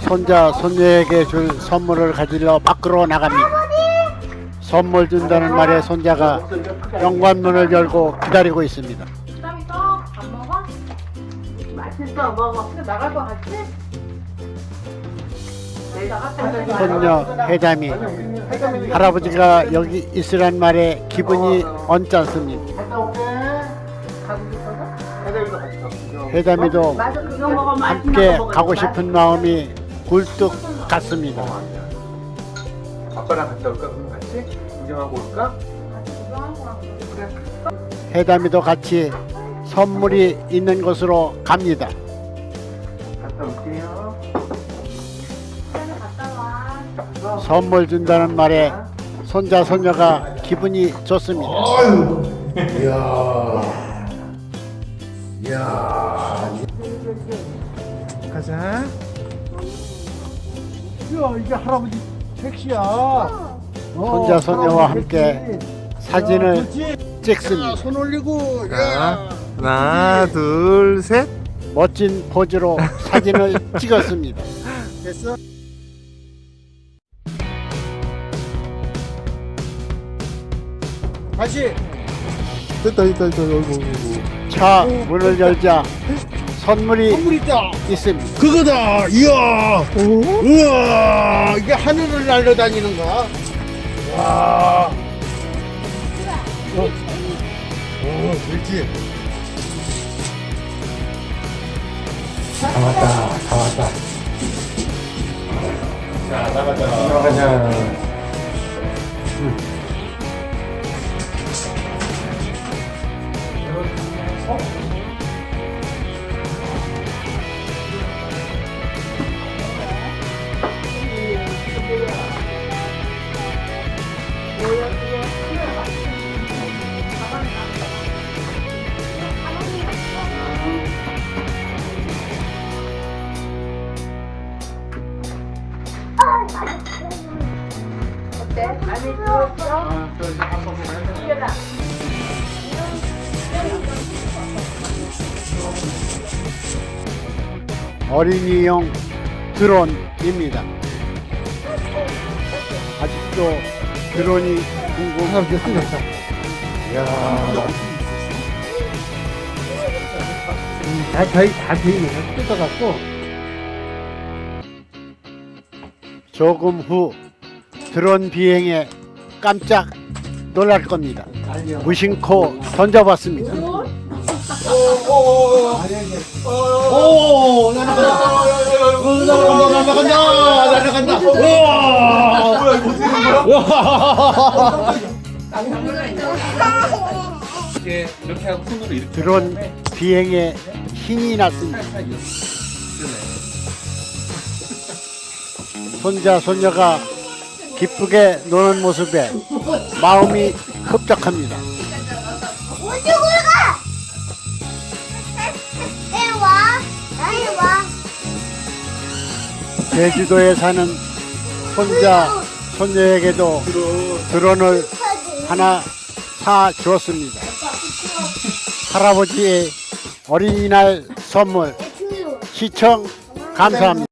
손자 손녀에게 줄 선물을 가지러 밖으로 나갑니다. 선물 준다는 말에 손자가 현관문을 열고 기다리고 있습니다. 손녀 회담이 할아버지가 여기 있으란 말에 기분이 언짢습니다. 회담이도 함께 가고 싶은 마음이 굴뚝 같습니다. 아빠랑 갔다 올까? 그럼 같이 구경하고 올까? 회담이도 같이 선물이 있는 곳으로 갑니다. 갔다 올게요. 선물 준다는 말에 손자 손녀가 기분이 좋습니다. 이야. 이야. 가자. 야, 이게 할아버지 택시야. 어, 손자 손녀와 함께 택시. 사진을 그렇지. 찍습니다. 손 올리고. 자, 하나, 둘, 셋. 멋진 포즈로 사진을 찍었습니다. 됐어? 다시. 됐다, 됐다, 됐다. 차 문을 열자 선물이 선물 있다. 있습니다. 그거다. 이야. 우와. 이게 하늘을 날려다니는 거야. 와. 어. 오, 그렇지. 다 왔다. 다 왔다. 자, 나가자. 나가자. 어 어? 어린이용 드론입니다. 아직도 드론이 궁금합니다. 다 저희 다 보이네. 뜯어갖고. 조금 후 드론 비행에 깜짝 놀랄 겁니다. 무심코 던져봤습니다. 오, 날아간다. 날아간다. 날아간다. 거야? 이렇게, 이렇게 하고 손으로 이렇게. 드론 비행에 힘이 났습니다. 손자 손녀가 기쁘게 노는 모습에 마음이 흡족합니다. 가! 와! 제주도에 사는 손자 손녀에게도 드론을 하나 사 주었습니다. 할아버지의 어린이날 선물 시청 감사합니다.